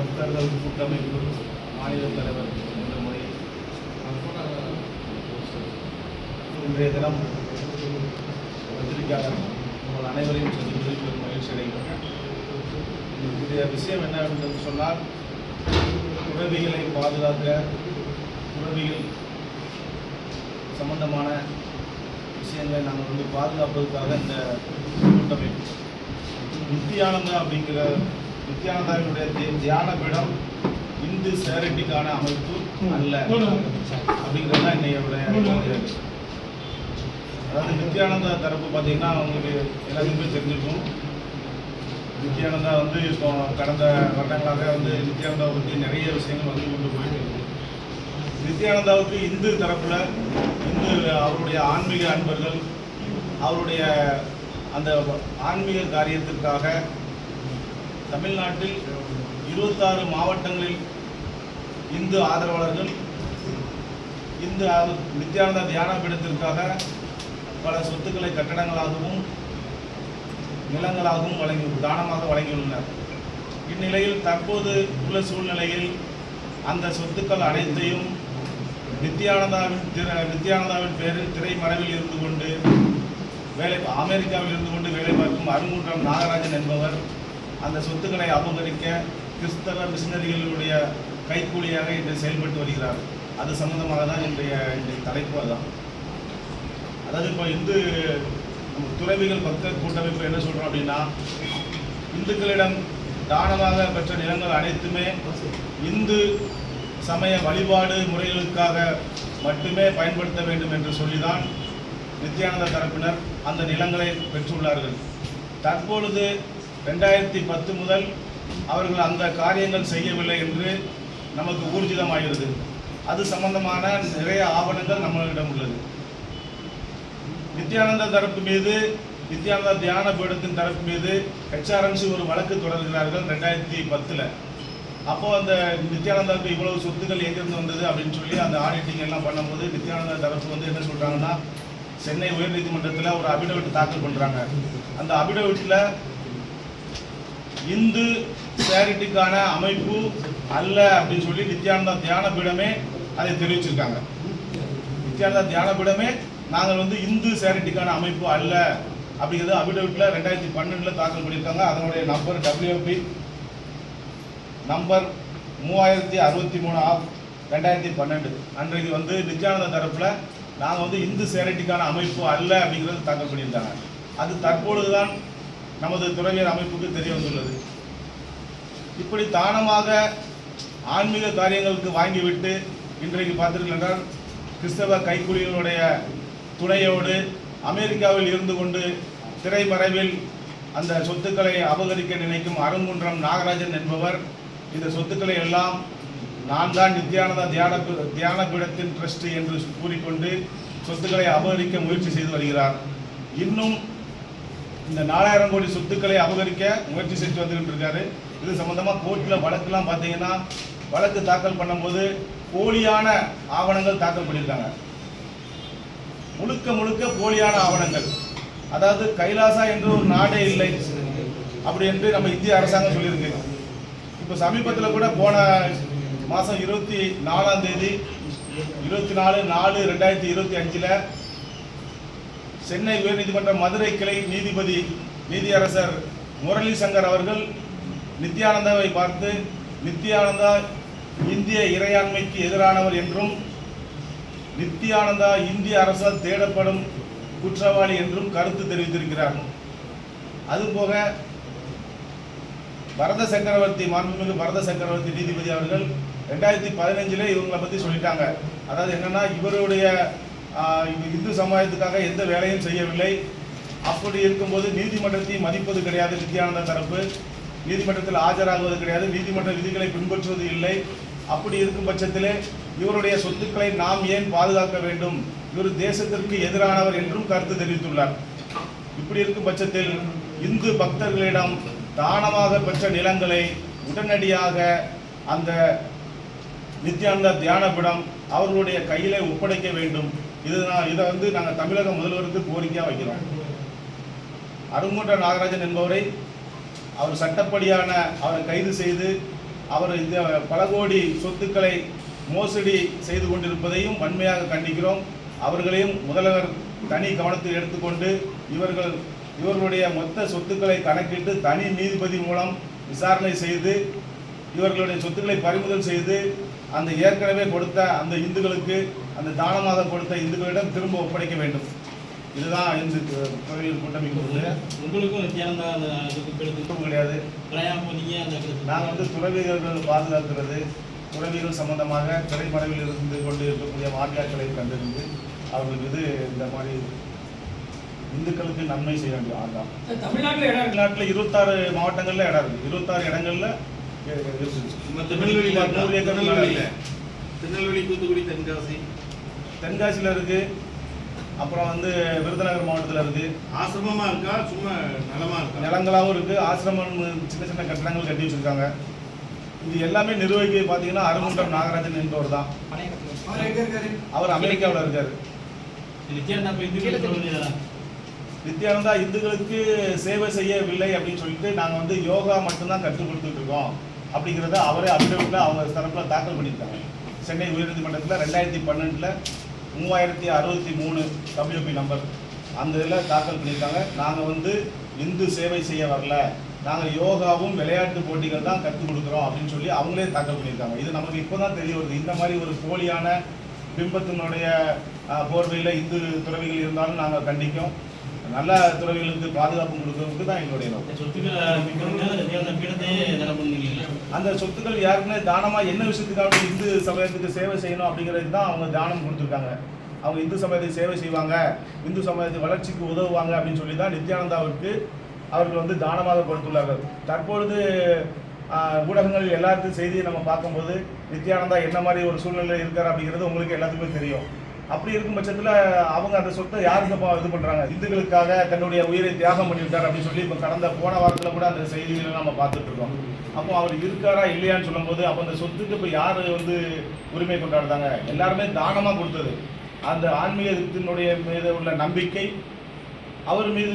பக்தர்கள் கூட்டமைப்பு மாநில தலைவர் என்ற முறையில் இன்றைய தினம் பத்திரிகையாளர் உங்கள் அனைவரையும் சந்திப்பதில் பெரும் மகிழ்ச்சி அடைகிறேன் இன்றைய விஷயம் என்னவென்று சொன்னால் உறவிகளை பாதுகாக்க உறவிகள் சம்பந்தமான விஷயங்களை நாங்கள் வந்து பாதுகாப்பதற்காக இந்த கூட்டமைப்பு. நித்யானந்தா அப்படிங்கிற நித்யானந்தாவினுடைய தியான பீடம் இந்து சேரிட்டிக்கான அமைப்பு அல்ல. அப்படிங்கிறது தான் இன்னையோட அதாவது நித்யானந்தா தரப்பு பார்த்தீங்கன்னா அவங்களுக்கு எல்லாத்துக்குமே தெரிஞ்சிருக்கும். நித்யானந்தா வந்து இப்போ கடந்த வருடங்களாக வந்து நித்யானந்தாவை பற்றி நிறைய விஷயங்கள் வந்து கொண்டு போயிட்டு இருக்கு. நித்யானந்தாவுக்கு இந்து தரப்பில் இந்து அவருடைய ஆன்மீக அன்பர்கள் அவருடைய அந்த ஆன்மீக காரியத்திற்காக தமிழ்நாட்டில் இருபத்தாறு மாவட்டங்களில் இந்து ஆதரவாளர்கள் இந்து ஆத- நித்யானந்தா தியான பீடத்திற்காக பல சொத்துக்களை கட்டடங்களாகவும் நிலங்களாகவும் வழங்கி தானமாக வழங்கியுள்ளனர். இந்நிலையில் தற்போது உள்ள சூழ்நிலையில் அந்த சொத்துக்கள் அனைத்தையும் நித்யானந்தாவின் திரு நித்யானந்தாவின் பேரில் திரைமறைவில் இருந்து கொண்டு வேலை அமெரிக்காவில் இருந்து கொண்டு வேலை பார்க்கும் அருங்குன்றம் நாகராஜன் என்பவர் அந்த சொத்துக்களை அபகரிக்க கிறிஸ்தவ மிஷினரிகளுடைய கைக்கூலியாக இன்று செயல்பட்டு வருகிறார். அது சம்பந்தமாக தான் இன்றைய இன்றைய தலைப்பு அதான் அதாவது இப்போ இந்து நம்ம துறவிகள் பக்தர் கூட்டமைப்பு என்ன சொல்கிறோம் அப்படின்னா இந்துக்களிடம் தானமாக பெற்ற நிலங்கள் அனைத்துமே இந்து சமய வழிபாடு முறைகளுக்காக மட்டுமே பயன்படுத்த வேண்டும் என்று சொல்லிதான் நித்யானந்த தரப்பினர் அந்த நிலங்களை பெற்றுள்ளார்கள். தற்பொழுது ரெண்டாயிரத்தி பத்து முதல் அவர்கள் அந்த காரியங்கள் செய்யவில்லை என்று நமக்கு ஊர்ஜிதமாகிறது. அது சம்பந்தமான நிறைய ஆவணங்கள் நம்மளிடம் உள்ளது. நித்யானந்த தரப்பு மீது நித்யானந்தா தியான பீடத்தின் தரப்பு மீது ஹெச்ஆர்எம்சி ஒரு வழக்கு தொடர்கிறார்கள் ரெண்டாயிரத்தி பத்தில். அப்போது அந்த நித்யானந்தாவுக்கு இவ்வளவு சொத்துக்கள் எங்கிருந்து வந்தது அப்படின்னு சொல்லி அந்த ஆடிட்டிங் எல்லாம் பண்ணும்போது நித்யானந்தா தரப்பு வந்து என்ன சொல்கிறாங்கன்னா சென்னை உயர்நீதிமன்றத்தில் ஒரு அபிடவிட் தாக்கல் பண்ணுறாங்க அந்த அபிடவிட்டில் இந்து சேரிட்டிக்கான அமைப்பு அல்ல அப்படின்னு சொல்லி நித்யானந்தா தியான பீடமே அதை தெரிவிச்சிருக்காங்க. நித்யானந்தா தியான பீடமே நாங்கள் வந்து இந்து சேரிட்டிக்கான அமைப்பு அல்ல அப்படிங்கிறது அபிடவிட்ல ரெண்டாயிரத்தி பன்னெண்டுல தாக்கல் பண்ணியிருக்காங்க. அதனுடைய நம்பர் டபிள்யூபி நம்பர் மூவாயிரத்தி அறுபத்தி மூணு ஆஃப் ரெண்டாயிரத்தி பன்னெண்டு. அன்றைக்கு வந்து நித்யானந்த தரப்புல நாங்கள் வந்து இந்து சேரிட்டிக்கான அமைப்பு அல்ல அப்படிங்கிறது தாக்கல் பண்ணியிருந்தாங்க. அது தற்பொழுதுதான் நமது துறவியர் அமைப்புக்கு தெரிய வந்துள்ளது. இப்படி தானமாக ஆன்மீக காரியங்களுக்கு வாங்கிவிட்டு இன்றைக்கு பார்த்தீர்கள் என்றால் கிறிஸ்தவ கைக்கூலிகளுடைய துணையோடு அமெரிக்காவில் இருந்து கொண்டு திரைமறைவில் அந்த சொத்துக்களை அபகரிக்க நினைக்கும் அருங்குன்றம் நாகராஜன் என்பவர் இந்த சொத்துக்களை எல்லாம் நான் தான் நித்யானந்தா தியான பீ- தியான பீடத்தின் ட்ரஸ்ட் என்று கூறிக்கொண்டு சொத்துக்களை அபகரிக்க முயற்சி செய்து வருகிறார். இன்னும் இந்த நாலாயிரம் கோடி சொத்துக்களை அபகரிக்க முயற்சி செஞ்சு வந்துகிட்டு இருக்காரு இது சம்பந்தமா கோர்ட்ல வழக்குலாம் பார்த்தீங்கன்னா வழக்கு தாக்கல் பண்ணும்போது போலியான ஆவணங்கள் தாக்கல் பண்ணியிருக்காங்க. முழுக்க முழுக்க போலியான ஆவணங்கள். அதாவது கைலாசா என்று ஒரு நாடே இல்லை அப்படி என்று நம்ம இந்திய அரசாங்கம் சொல்லியிருக்கு. இப்போ சமீபத்தில் கூட போன மாதம் இருபத்தி நாலாம் தேதி இருபத்தி நாலு நாலு ரெண்டாயிரத்தி இருபத்தி அஞ்சில் சென்னை உயர்நீதிமன்ற மதுரை கிளை நீதிபதி நீதியரசர் முரளி சங்கர் அவர்கள் நித்யானந்தாவை பார்த்து நித்யானந்தா இந்திய இறையாண்மைக்கு எதிரானவர் என்றும் நித்யானந்தா இந்திய அரசால் தேடப்படும் குற்றவாளி என்றும் கருத்து தெரிவித்திருக்கிறார். அதுபோக பரத சக்கரவர்த்தி மாண்புமிகு பரத சக்கரவர்த்தி நீதிபதி அவர்கள் ரெண்டாயிரத்தி பதினஞ்சிலே இவங்களை பற்றி சொல்லிட்டாங்க. அதாவது என்னன்னா இவருடைய இந்து சமுதாயத்துக்காக எந்த வேலையும் செய்யவில்லை. அப்படி இருக்கும்போது நீதிமன்றத்தை மதிப்பது கிடையாது நித்யானந்த தரப்பு. நீதிமன்றத்தில் ஆஜராகுவது கிடையாது. நீதிமன்ற விதிகளை பின்பற்றுவது இல்லை. அப்படி இருக்கும் பட்சத்திலே இவருடைய சொத்துக்களை நாம் ஏன் பாதுகாக்க வேண்டும்? இவர் தேசத்திற்கு எதிரானவர் என்றும் கருத்து தெரிவித்துள்ளார். இப்படி இருக்கும் பட்சத்தில் இந்து பக்தர்களிடம் தானமாக பெற்ற நிலங்களை உடனடியாக அந்த நித்யானந்த தியானபிடம் அவர்களுடைய கையிலே ஒப்படைக்க வேண்டும். இதுதான் இதை வந்து நாங்கள் தமிழக முதல்வருக்கு கோரிக்கையாக வைக்கிறோம். அருங்குன்ற நாகராஜன் என்பவரை அவர் சட்டப்படியான அவரை கைது செய்து அவர் இந்த பல கோடி சொத்துக்களை மோசடி செய்து கொண்டிருப்பதையும் வன்மையாக கண்டிக்கிறோம். அவர்களையும் முதல்வர் தனி கவனத்தில் எடுத்துக்கொண்டு இவர்கள் இவர்களுடைய மொத்த சொத்துக்களை கணக்கிட்டு தனி நீதிபதி மூலம் விசாரணை செய்து இவர்களுடைய சொத்துக்களை பறிமுதல் செய்து அந்த ஏற்கனவே கொடுத்த அந்த இந்துக்களுக்கு அந்த தானமாக கொடுத்த இந்துக்களிடம் திரும்ப ஒப்படைக்க வேண்டும். இதுதான் இந்து துறவியல் கூட்டமைப்பு உங்களுக்கும் விருப்பம் கிடையாது. நாங்கள் வந்து துறவிகள் பாதுகாக்கிறது துறவிகள் சம்பந்தமாக திரைமறைவில் இருந்து கொண்டு இருக்கக்கூடிய மாற்றாக்களை கண்டறிந்து அவர்களுக்கு இது இந்த மாதிரி இந்துக்களுக்கு நன்மை செய்ய வேண்டிய ஆண்டாம் தமிழ்நாட்டில் இடம். தமிழ்நாட்டில் இருபத்தாறு மாவட்டங்களில் இடம் இருக்குது இருபத்தாறு இடங்கள்ல திருநெல்வேலியில திருநெல்வேலி தூத்துக்குடி தென்காசி. தென்காசியில் இருக்குது அப்புறம் வந்து விருதுநகர் மாவட்டத்தில் இருக்குது ஆசிரமமா இருக்கா? சும்மா நலமா இருக்கா? நிலங்களாகவும் இருக்குது ஆசிரமம் சின்ன சின்ன கட்டடங்கள் கட்டி வச்சிருக்காங்க. இது எல்லாமே நிர்வகிக்க பார்த்தீங்கன்னா அருங்குன்றம் நாகராஜன் என்பவர் தான். அவர் எங்க இருக்காரு? அவர் அமெரிக்காவில் இருக்கார். நித்யானந்தா இந்துக்களுக்கு சேவை செய்யவில்லை அப்படின்னு சொல்லிட்டு நாங்கள் வந்து யோகா மட்டும்தான் கற்றுக் கொடுத்துட்டு இருக்கோம். அப்படிங்கிறத அவரே அபிடவிட்டில் அவங்க தரப்பில் தாக்கல் பண்ணியிருக்காங்க. சென்னை உயர்நீதிமன்றத்தில் ரெண்டாயிரத்தி பன்னெண்டில் மூவாயிரத்தி அறுபத்தி மூணு டபிள்யூபி நம்பர் அந்த இதில் தாக்கல் பண்ணியிருக்காங்க. நாங்கள் வந்து இந்து சேவை செய்ய வரல. நாங்கள் யோகாவும் விளையாட்டு போட்டிகள் தான் கற்றுக் கொடுக்குறோம் அப்படின்னு சொல்லி அவங்களே தாக்கல் பண்ணியிருக்காங்க. இது நமக்கு இப்போ தான் தெரிய வருது. இந்த மாதிரி ஒரு போலியான பிம்பத்தினுடைய போர்வையில் இந்து துறவிகள் இருந்தாலும் நாங்கள் கண்டிக்கும். நல்ல துறவிகளுக்கு பாதுகாப்பு கொடுக்கறதுக்கு தான் எங்களுடைய நோக்கம் இந்த சொத்துக்களை விற்கிறவங்க நித்யானந்தா பீடத்தையே தடை பண்ணுவீங்களா அந்த சொத்துக்கள் யாருக்குமே தானமாக என்ன விஷயத்துக்காக இந்து சமயத்துக்கு சேவை செய்யணும் அப்படிங்கிறது தான் அவங்க தானம் கொடுத்துருக்காங்க. அவங்க இந்து சமயத்துக்கு சேவை செய்வாங்க. இந்து சமயத்து வளர்ச்சிக்கு உதவுவாங்க அப்படின்னு சொல்லி தான் நித்யானந்தாவிற்கு அவர்கள் வந்து தானமாக கொடுத்துள்ளார்கள். தற்பொழுது ஊடகங்கள் எல்லாத்துக்கும் செய்தியை நம்ம பார்க்கும்போது நித்யானந்தா என்ன மாதிரி ஒரு சூழ்நிலை இருக்கார் அப்படிங்கிறது உங்களுக்கு எல்லாத்துக்குமே தெரியும். அப்படி இருக்கும் பட்சத்தில் அவங்க அந்த சொத்தை யாருக்கு இது பண்ணுறாங்க இந்துக்களுக்காக தன்னுடைய உயிரை தியாகம் பண்ணிவிட்டார் அப்படின்னு சொல்லி இப்போ கடந்த போன வாரத்தில் கூட அந்த செய்திகளை நம்ம பார்த்துட்டு இருக்கோம். அப்போ அவர் இருக்காரா இல்லையான்னு சொல்லும்போது அப்போ அந்த சொத்துக்கு இப்போ யார் வந்து உரிமை கொண்டாடுறாங்க? எல்லாருமே தானமாக கொடுத்தது. அந்த ஆன்மீகத்தினுடைய மீது உள்ள நம்பிக்கை அவர் மீது